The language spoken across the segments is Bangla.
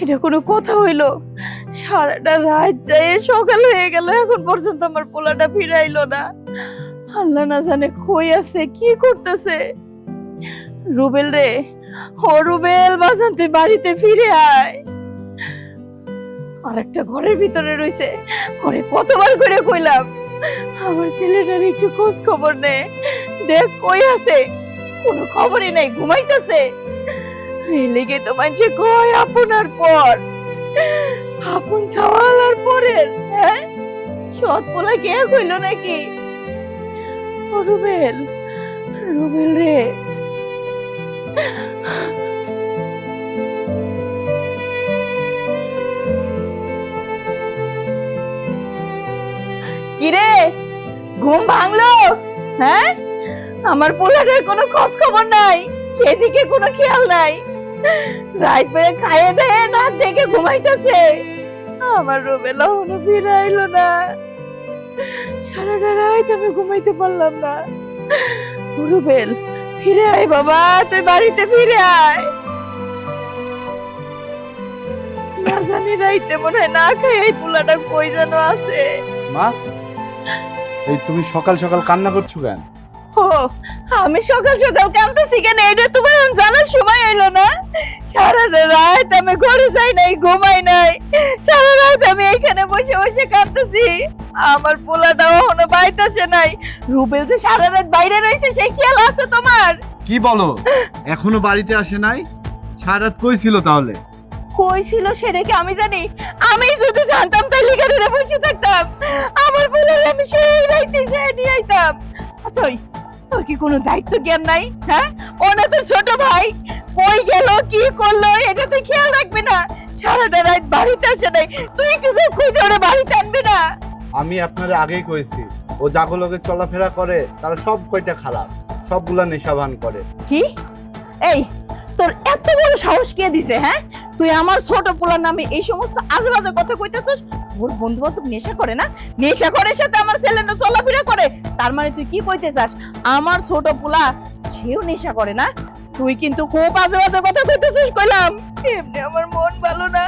এটা কোনো কথা হইল। সারাটা রাত যায় সকাল হয়ে গেল, এখন পর্যন্ত আমার পোলাটা ফিরাইলো না। আল্লাহ না জানে কই আছে, কি করতেছে? রুবেল রে, ও রুবেল, বাজান, তুই বাড়িতে ফিরে আয়। আর একটা ঘরের ভিতরে রইছে, ঘরে কতবার করে কইলাম, আমার ছেলেটার একটু খোঁজ খবর নে। দেখ কই আছে, কোনো খবরই নাই, ঘুমাইতেছে। লেগে তো মানছে কয় আপনার পর? আপন ছাওয়ালার পরের হ্যাঁ? সৎ পোলা কে কইল নাকি? রুবেল রুবেল রে। কিরে, ঘুম ভাঙলো? হ্যাঁ? আমার পোলাটার কোনো খোঁজ খবর নাই, সেদিকে কোনো খেয়াল নাই। বেড়ে খাইয়ে দেয়, না দেখে ঘুমাইতেছে। আমার রুবেলা হলো ফিরাইলো না। সারাটা রাত আমি ঘুমাইতে পারলাম না। রুবেল ফিরে আয় বাবা, তুই বাড়িতে ফিরে আয়। না জানি রাইতে মনে হয় না খাই এই পোলাটা কই যেন আছে। মা, এই তুমি সকাল সকাল কান্না করছ কেন? ও আমি সকাল সকাল কাঁদতেছি কেন? এটা তোমার জানার সময় এলো না? সারা রাত আমি ঘরে যাই নাই ঘুমাই নাই। সারা রাত আমি এখানে বসে বসে কাঁদতেছি আমার পোলাটাও এখনও বাইতেছে নাই। রুবেল যে সারা রাত বাইরে রয়েছে সেই খেয়াল আছে তোমার? কি বলো? এখনও বাড়িতে আসে নাই? সারা রাত কই ছিল তাহলে? কই ছিল সেটা কি আমি জানি? আমি যদি জানতাম তাহলে কেন বসে থাকতাম। আমার পোলারে আমি সেই রাইতে যেয়ে নিয়ে আইতাম। আচ্ছা তোর কি কোনো দায়িত্ব জ্ঞান নাই হ্যাঁ? ও না তোর ছোট ভাই। কই গেল কি করল এটা তুই খেয়াল রাখবি না। সারাটা রাত বাড়িতে আসে নাই। তুই একটু যে খুঁজে ওরা বাড়িতে আনবি না। আমি আপনার আগেই কইছি ও জাগলোকে চলাফেরা করে তারা সব কয়টা খারাপ সবগুলা নেশাবান করে। কি? এই তোর এত বড় সাহস কে দিছে হ্যাঁ? তুই আমার ছোট পোলার নামে এই সমস্ত আজে বাজে কথা কইতেছস বন্ধু বান্ধব নেশা করে না? নেশা করে সাথে আমার ছেলে চলাফেরা করে? তার মানে তুই কি কইতে চাস? আমার ছোট পোলা সেও নেশা করে না? তুই কিন্তু খুব আজে বাজে কথা কইতেছিস কইলাম। এমনি আমার মন ভালো না।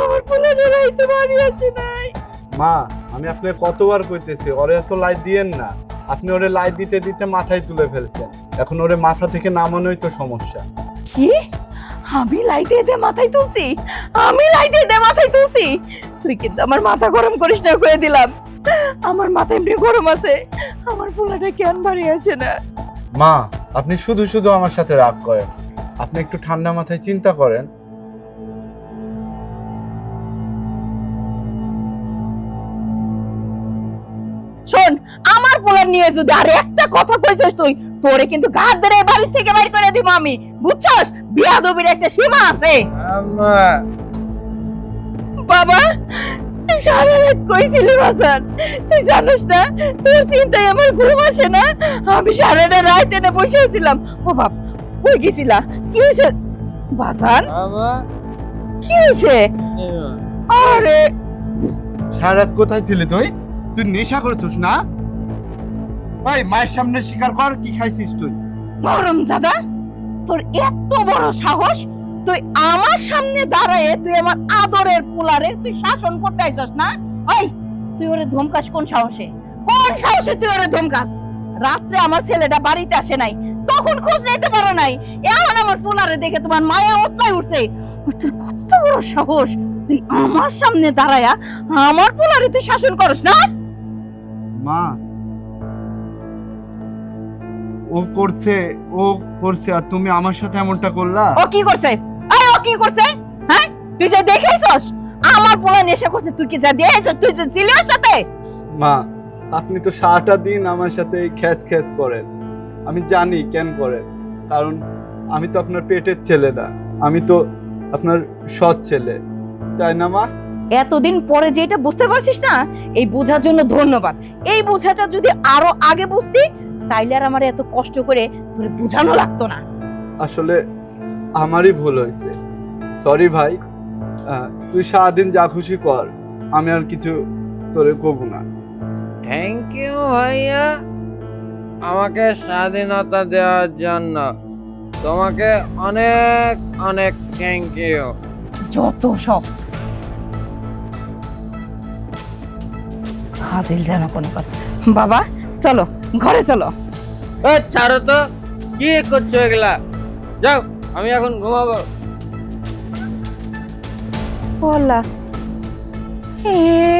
আমার পোলাটা রাইতে বাড়ি আসে নাই। মা আমি আপনাকে কতবার কইতেছি ওরে এত লাইট দিয়েন না। আপনি ওরে লাইট দিতে দিতে মাথায় তুলে ফেলছেন। এখন ওরে মাথা থেকে নামানোই তো সমস্যা। কি? আমি লাইটে দে মাথায় তুলছি। আমি লাইটে দে মাথায় তুলছি। তুই কিন্তু আমার মাথা গরম করিস না করে দিলাম। আমার মাথা এমনি গরম আছে। আমার পোলাটা কেন বাড়ি আসে না? মা আপনি শুধু শুধু আমার সাথে রাগ করেন। আপনি একটু ঠান্ডা মাথায় চিন্তা করেন। শোন আমার পোলার নিয়ে যদি আর একটা কথা কইছস তুই তোরে কিন্তু ঘাট ধরে এই বাড়ি থেকে বাইর করে দিব আমি। বুঝছস? বিয়াদবির একটা সীমা আছে। বাবা তুই সারা রাত কইছিলি বাজান তুই জানিস না তোর চিন্তায় আমার ঘুম আসে না। আমি সারাটা রাত এনে বসে আছিলাম। ও বাপ কই গেছিলা? কি হয়েছে? বাজান কি হয়েছে? আরে। সারাত কোথায় ছিলি তুই? তুই নেশা করছিস না? ভাই মায়ের সামনে স্বীকার কর কি খাইছিস তুই? গরম দাদা। তোর এত বড় সাহস, তুই আমার সামনে দাঁড়ায়ে তুই আমার আদরের পোলারে তুই শাসন করতে আইছস না? ওই, তুই ওরে ধমকাস কোন সাহসে? কোন সাহসে তুই ওরে ধমকাস? রাত্রে আমার ছেলেটা বাড়িতে আসে নাই, তখন খোঁজ নিতে পারো নাই। এখন আমার পোলারে দেখে তোমার মায়া ওতলাই উঠছে। তোর কত বড় সাহস, তুই আমার সামনে দাঁড়ায়া আমার পোলারে তুই শাসন করস না? মা ও করছে ও করছে আর তুমি আমার সাথে এমনটা করলা? ও কি করছে? আরে ও কি করছে? হ্যাঁ? তুই যে দেখেছস? আমার পোলা নেশা করছে তুই কি যা দিয়েছ তুই যে ছিলি সাথে? মা আপনি তো সারাটা দিন আমার সাথে খ্যাচ খ্যাচ করেন। আমি জানি কেন করেন কারণ আমি তো আপনার পেটের ছেলে না। আমি তো আপনার সৎ ছেলে। তাই না মা? এতদিন পরে যে এটা বুঝতে পারছিস না এই বোঝার জন্য ধন্যবাদ। এই বোঝাটা যদি আরও আগে বুঝতি তাইলে আর আমার এত কষ্ট করে তোরে বোঝানো লাগতো না। আসলে আমারই ভুল হয়েছে। সরি ভাই তুই সারাদিন যা খুশি কর আমি আর কিছু তোরে কব না। থ্যাংক ইউ ভাইয়া। আমাকে স্বাধীনতা দেওয়ার জন্য। তোমাকে অনেক অনেক থ্যাংক ইউ যত সব। হাজিল যেন কোনো কথা বাবা চলো। ঘরে চলো। ও ছাড়ো তো। কি করছ এগুলা? যাও আমি এখন ঘুমাবো। বললা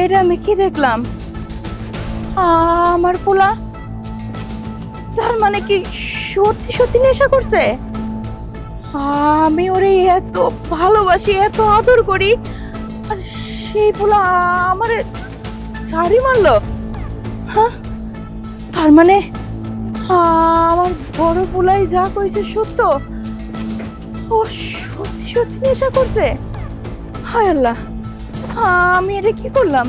এটা আমি কি দেখলাম? আমার পোলা। তার মানে কি সত্যি সত্যি নেশা করছে? আমি ওরে এত ভালোবাসি এত আদর করি আর সেই পোলা আমারে ছাড়ি মারলো। হ্যাঁ? তার মানে? আমার বড় পুলাই যা কইছে সত্য? ও, সত্যি সত্যি নেশা করছে? হায় আল্লাহ। আমি এটা কি করলাম?